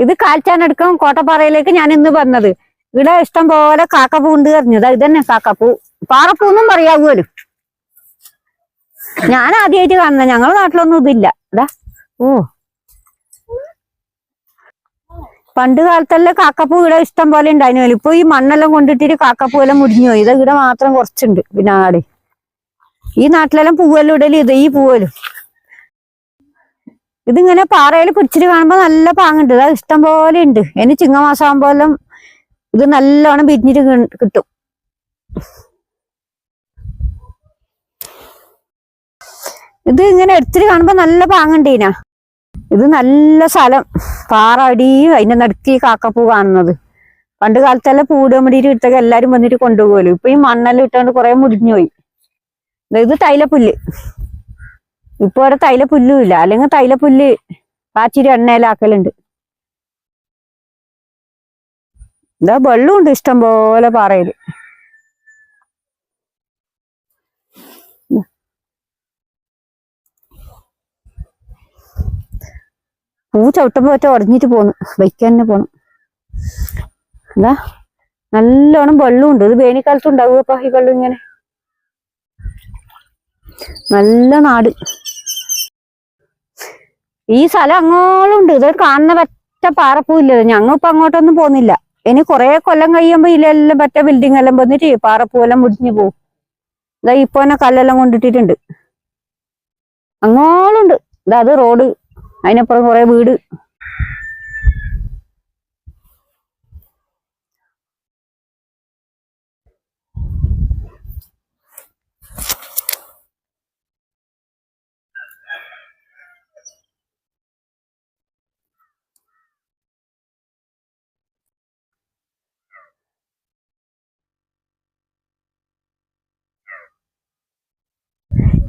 ഇത് കാൽച്ചാനടുക്കം കോട്ടപ്പാറയിലേക്ക് ഞാൻ ഇന്ന് വന്നത്. ഇവിടെ ഇഷ്ടം പോലെ കാക്കപ്പൂ ഉണ്ട് അറിഞ്ഞത് ഇതന്നെ കാക്കപ്പൂ. പാറപ്പൂന്നും പറയാവുമല്ലോ ഞാൻ ആദ്യമായിട്ട് കാണുന്നത്. ഞങ്ങളുടെ നാട്ടിലൊന്നും ഇതില്ല. അതാ ഓ. പണ്ട് കാലത്തെല്ലാം കാക്കപ്പൂ ഇവിടെ ഇഷ്ടം പോലെ ഉണ്ടായിരുന്നു. ഇപ്പൊ ഈ മണ്ണെല്ലാം കൊണ്ടിട്ടിട്ട് കാക്കപ്പൂ എല്ലാം മുടിഞ്ഞു ഇത് ഇവിടെ മാത്രം കുറച്ചുണ്ട് പിന്നെ ഈ നാട്ടിലെല്ലാം പൂവെല്ലാം ഇടലും ഇത് ഈ പൂവലും ഇതിങ്ങനെ പാറയിൽ പിടിച്ചിട്ട് കാണുമ്പോൾ നല്ല പാങ്ങുണ്ട്. അത് ഇഷ്ടം പോലെ ഉണ്ട്. ഇനി ചിങ്ങമാസം ആകുമ്പോലും ഇത് നല്ലോണം പിരിഞ്ഞിട്ട് കിട്ടും. ഇത് ഇങ്ങനെ എടുത്തിട്ട് കാണുമ്പോ നല്ല പാങ്ങണ്ടീന ഇത് നല്ല സ്ഥലം. പാറ അടിയും അതിന്റെ നടുക്ക് കാക്കപ്പൂ കാണുന്നത്. പണ്ട് കാലത്തെല്ലാം പൂടുക മുടിയിട്ട് ഇട്ടൊക്കെ എല്ലാരും വന്നിട്ട് കൊണ്ടുപോകലു. ഇപ്പൊ ഈ മണ്ണെല്ലാം ഇട്ടുകൊണ്ട് കുറെ മുടിഞ്ഞുപോയി ഇത് തൈലപ്പുല്ല് ഇപ്പൊ ഇവിടെ തൈല പുല്ലുമില്ല അല്ലെങ്കിൽ തൈല പുല്ല് കാച്ചിരി എണ്ണയിലാക്കലുണ്ട്. എന്താ വെള്ളമുണ്ട് ഇഷ്ടം പോലെ പാറയിൽ. പൂ ചവിട്ടുമ്പോ ഒറ്റ ഉടഞ്ഞിട്ട് പോന്നു. ബൈക്ക് തന്നെ പോന്നു. എന്താ നല്ലോണം വെള്ളമുണ്ട്. ഇത് വേനൽക്കാലത്ത് ഉണ്ടാവുക ഈ വെള്ളം ഇങ്ങനെ? നല്ല നാട്. ഈ സ്ഥലം അങ്ങോളം ഉണ്ട് ഇത് കാണുന്ന പറ്റ പാറപ്പൂവില്ലല്ലോ. ഞങ്ങൾ ഇപ്പൊ അങ്ങോട്ടൊന്നും പോകുന്നില്ല. ഇനി കുറെ കൊല്ലം കഴിയുമ്പോ ഇതിലെല്ലാം പറ്റ ബിൽഡിംഗ് എല്ലാം വന്നിട്ട് പാറപ്പൂവെല്ലാം മുടിഞ്ഞു പോകും ഇതാ ഇപ്പൊ തന്നെ കല്ലെല്ലാം കൊണ്ടിട്ടിട്ടുണ്ട്. അങ്ങോളുണ്ട്. ഇതാ അത് റോഡ് അതിനപ്പുറം കുറെ വീട്.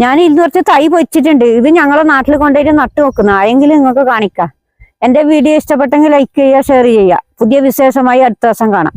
ഞാൻ ഇന്ന് കുറച്ച് തൈ പൊച്ചിട്ടുണ്ട് ഇത് ഞങ്ങളെ നാട്ടിൽ കൊണ്ടുപോയിട്ട് നട്ടു നോക്കുന്ന ആരെങ്കിലും നിങ്ങൾക്ക് കാണിക്കാം. എന്റെ വീഡിയോ ഇഷ്ടപ്പെട്ടെങ്കിൽ ലൈക്ക് ചെയ്യുക ഷെയർ ചെയ്യുക. പുതിയ വിശേഷമായി അടുത്ത ദിവസം കാണാം.